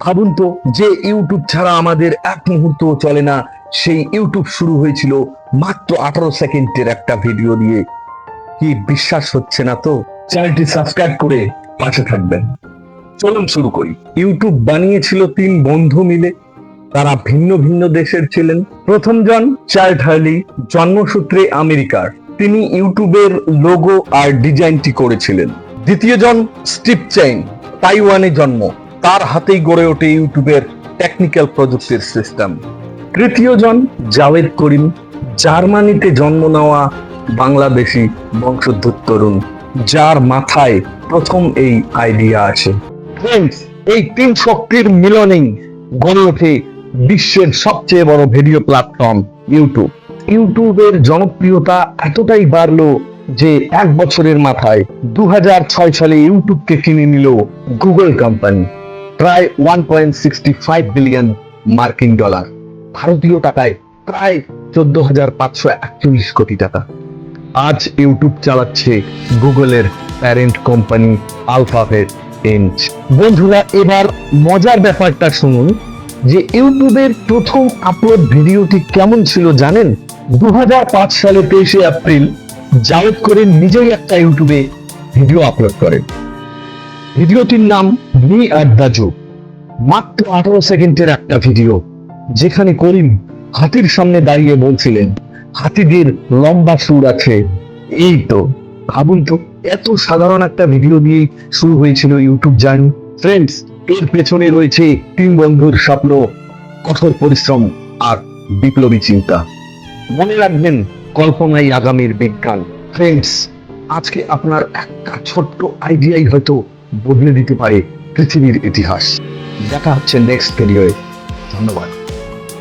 ভাবুন তো, যে ইউটিউব ছাড়া আমাদের এক মুহূর্ত চলে না, সেই ইউটিউব শুরু হয়েছিল মাত্র আঠারো সেকেন্ডের একটা ভিডিও দিয়ে। কি বিশ্বাস হচ্ছে না তো? চ্যানেলটি সাবস্ক্রাইব করে পাশে থাকবেন। চলুন শুরু করি। ইউটিউব বানিয়েছিল তিন বন্ধু মিলে। তারা ভিন্ন ভিন্ন দেশের ছিলেন। প্রথম জন চার্ট হার্লি, জন্মসূত্রে আমেরিকার। তিনি ইউটিউবের লোগো আর ডিজাইনটি করেছিলেন। দ্বিতীয় জন স্টিভ চেইন তাইওয়ানে জন্ম। তার হাতেই গড়ে ওঠে ইউটিউবের টেকনিক্যাল প্রযুক্তির সিস্টেম তৃতীয় জন জাভেদ করিম। জার্মানিতে জন্ম নেওয়া বাংলাদেশি বংশোদ্ভূত তরুণ যার মাথায় প্রথম এই আইডিয়া Friends, এই তিন শক্তির মিলনেই গড়ে ওঠে বিশ্বের সবচেয়ে বড় ভিডিও প্ল্যাটফর্ম ইউটিউব ইউটিউবের জনপ্রিয়তা এতটাই বাড়লো যে এক বছরের মাথায় দু হাজার ছয় সালে ইউটিউবকে কিনে নিল গুগল কোম্পানি। প্রায় one point sixty five billion মার্কিন ডলার। ভারতীয় টাকায় প্রায় চোদ্দ হাজার পাঁচশো একচল্লিশ কোটি টাকা। আজ ইউটিউব চালাচ্ছে গুগলের প্যারেন্ট কোম্পানি আলফাবেট ইঞ্চ বন্ধুরা, এবার মজার ব্যাপারটা শুনুন যে ইউটিউবের প্রথম আপলোড ভিডিওটি কেমন ছিল জানেন? দু হাজার পাঁচ সালে তেইশে এপ্রিল জাওয়েদ করিম নিজেই একটা ইউটিউবে ভিডিও আপলোড করেন। ভিডিওটির নাম মি আর দাজু মাত্র আঠারো সেকেন্ডের একটা ভিডিও, যেখানে করিম হাতির সামনে দাঁড়িয়ে বলছিলেন, হাতিদের লম্বা সুর আছে। এই তো, ভাবুন তো, এত সাধারণ একটা ভিডিও দিয়ে শুরু হয়েছিল ইউটিউব জার্নি। ফ্রেন্ডস এর পেছনে রয়েছে তিন বন্ধুর স্বপ্ন, কঠোর পরিশ্রম আর বিপ্লবী চিন্তা। মনে রাখবেন কল্পনাই আগামীর বিজ্ঞান। ফ্রেন্ডস আজকে আপনার একটা ছোট্ট আইডিয়াই হয়তো বদলে দিতে পারে পৃথিবীর ইতিহাস। দেখা হচ্ছে নেক্সট ভিডিওয়ে ধন্যবাদ।